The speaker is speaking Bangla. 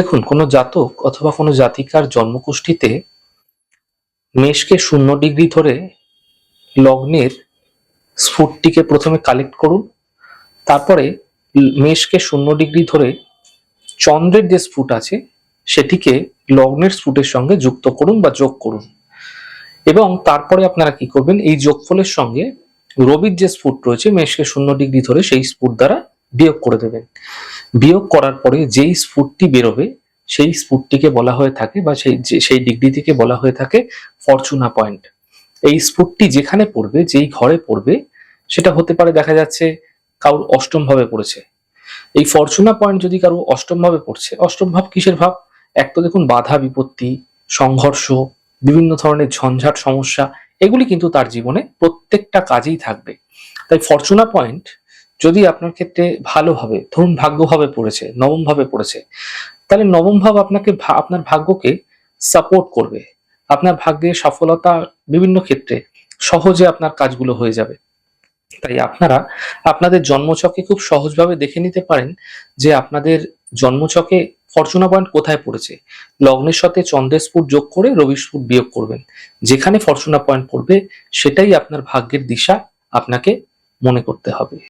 দেখুন, কোনো জাতক অথবা কোনো জাতিকার জন্মকুষ্ঠিতে মেষকে শূন্য ডিগ্রি ধরে লগ্নের স্ফুটটিকে প্রথমে কালেক্ট করুন, তারপরে মেষকে শূন্য ডিগ্রি ধরে চন্দ্রের যে স্ফুট আছে, সেটিকে লগ্নের স্ফুটের সঙ্গে যুক্ত করুন বা যোগ করুন। এবং তারপরে আপনারা কি করবেন, এই যোগফলের সঙ্গে রবির যে স্ফুট রয়েছে, মেষকে শূন্য ডিগ্রি ধরে সেই স্ফুট দ্বারা বিয়োগ করে দেবেন। বিয়োগ করার পরে যেই স্ফুটটি বেরোবে, সেই স্ফুটটিকে বলা হয়ে থাকে বা সেই সেই ডিগ্রিটিকে বলা হয়ে থাকে ফরচুনা পয়েন্ট। এই স্ফুটটি যেখানে পড়বে, যেই ঘরে পড়বে, সেটা হতে পারে দেখা যাচ্ছে কারোর অষ্টম ভাবে পড়েছে। এই ফরচুনা পয়েন্ট যদি কারও অষ্টম ভাবে পড়ছে, অষ্টম ভাব কিসের ভাব? এক তো দেখুন বাধা বিপত্তি, সংঘর্ষ, বিভিন্ন ধরনের ঝঞ্ঝাট সমস্যা, এগুলি কিন্তু তার জীবনে প্রত্যেকটা কাজেই থাকবে। তাই ফরচুনা পয়েন্ট যদি আপনার ক্ষেত্রে ভালোভাবে ধরুন ভাগ্যভাবে পড়েছে নবম ভাবে পড়েছে, তাহলে নবম ভাব আপনাকে আপনার ভাগ্যকে সাপোর্ট করবে। আপনার ভাগ্যে সফলতা বিভিন্ন ক্ষেত্রে সহজে আপনার কাজগুলো হয়ে যাবে। তাই আপনারা আপনাদের জন্মচকে খুব সহজভাবে দেখে নিতে পারেন যে আপনাদের জন্মচকে ফরচুনা পয়েন্ট কোথায় পড়েছে। লগ্নের সাথে চন্দ্রের স্ফুট যোগ করে রবি স্ফুট বিয়োগ করবেন। যেখানে ফরচুনা পয়েন্ট পড়বে, সেটাই আপনার ভাগ্যের দিশা আপনাকে মনে করতে হবে।